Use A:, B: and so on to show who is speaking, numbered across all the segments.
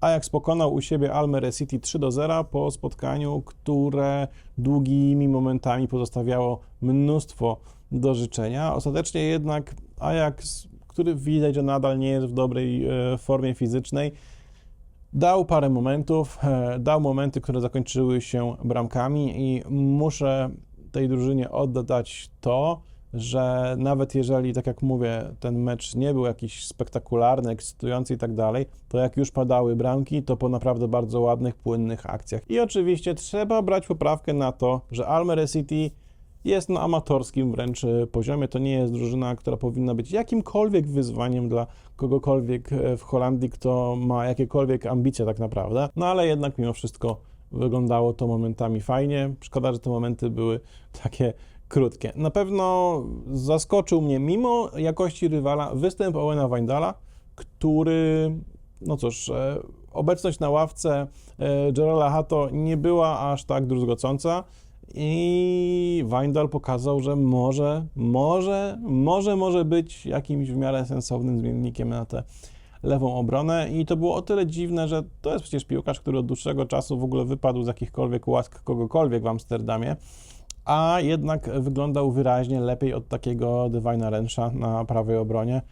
A: Ajax pokonał u siebie Almere City 3 do 0 po spotkaniu, które długimi momentami pozostawiało mnóstwo do życzenia. Ostatecznie jednak Ajax, który widać, że nadal nie jest w dobrej e, formie fizycznej, dał parę momentów, e, dał momenty, które zakończyły się bramkami i muszę tej drużynie oddać to, że nawet jeżeli, tak jak mówię, ten mecz nie był jakiś spektakularny, ekscytujący i tak dalej, to jak już padały bramki, to po naprawdę bardzo ładnych, płynnych akcjach. I oczywiście trzeba brać poprawkę na to, że Almere City jest na amatorskim wręcz e, poziomie. To nie jest drużyna, która powinna być jakimkolwiek wyzwaniem dla kogokolwiek e, w Holandii, kto ma jakiekolwiek ambicje tak naprawdę. No ale jednak mimo wszystko wyglądało to momentami fajnie. Szkoda, że te momenty były takie krótkie. Na pewno zaskoczył mnie, mimo jakości rywala, występ Owena Weindala, który, no cóż, e, obecność na ławce e, Gerala Hato nie była aż tak druzgocąca i Weindal pokazał, że może, może, może, może być jakimś w miarę sensownym zmiennikiem na tę lewą obronę i to było o tyle dziwne, że to jest przecież piłkarz, który od dłuższego czasu w ogóle wypadł z jakichkolwiek łask kogokolwiek w Amsterdamie, a jednak wyglądał wyraźnie lepiej od takiego Divina Rensha na prawej obronie.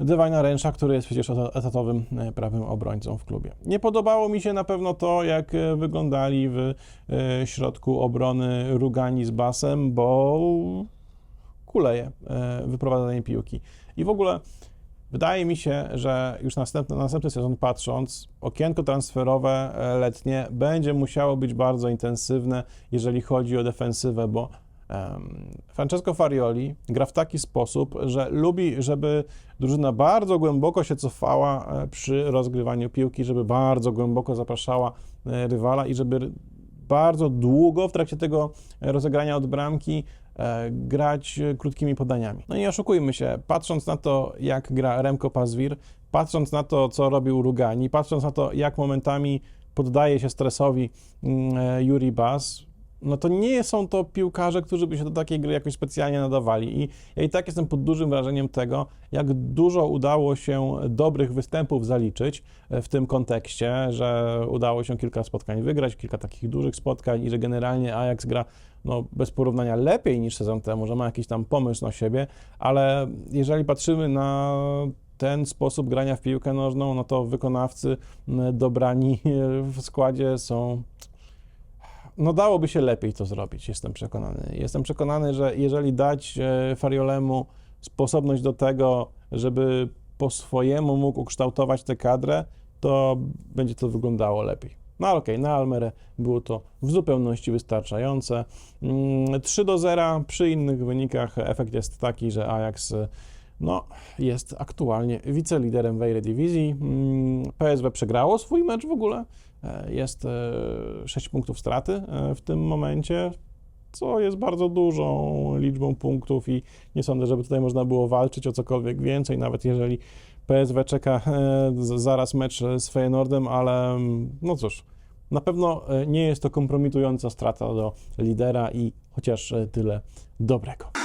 A: Divina Rensha, który jest przecież etatowym e, prawym obrońcą w klubie. Nie podobało mi się na pewno to, jak e, wyglądali w e, środku obrony Rugani z Basem, bo kuleje wyprowadzanie piłki. I w ogóle wydaje mi się, że już następny, następny sezon patrząc, okienko transferowe e, letnie będzie musiało być bardzo intensywne, jeżeli chodzi o defensywę, bo Francesco Farioli gra w taki sposób, że lubi, żeby drużyna bardzo głęboko się cofała e, przy rozgrywaniu piłki, żeby bardzo głęboko zapraszała e, rywala i żeby bardzo długo w trakcie tego rozegrania od bramki grać e, krótkimi podaniami. No nie oszukujmy się, patrząc na to, jak gra Remko Pazwir, patrząc na to, co robił Rugani, patrząc na to, jak momentami poddaje się stresowi mm, e, Yuri Bas, no to nie są to piłkarze, którzy by się do takiej gry jakoś specjalnie nadawali. I ja i tak jestem pod dużym wrażeniem tego, jak dużo udało się dobrych występów zaliczyć e, w tym kontekście, że udało się kilka spotkań wygrać, kilka takich dużych spotkań i że generalnie Ajax gra no, bez porównania lepiej niż sezon temu, że ma jakiś tam pomysł na siebie, ale jeżeli patrzymy na ten sposób grania w piłkę nożną, no to wykonawcy dobrani w składzie są no dałoby się lepiej to zrobić, jestem przekonany. Jestem przekonany, że jeżeli dać e, Fariolemu sposobność do tego, żeby po swojemu mógł ukształtować tę kadrę, to będzie to wyglądało lepiej. No okej, na Almerę było to w zupełności wystarczające. Mm, 3 do 0, przy innych wynikach efekt jest taki, że Ajax e, no, jest aktualnie wiceliderem w Eredivisie. Mm, PSW przegrało swój mecz w ogóle. E, Jest e, 6 punktów straty e, w tym momencie, co jest bardzo dużą liczbą punktów i nie sądzę, żeby tutaj można było walczyć o cokolwiek więcej, nawet jeżeli PSW czeka e, zaraz mecz z Feyenoordem, ale no cóż, na pewno e, nie jest to kompromitująca strata do lidera i chociaż e, tyle dobrego.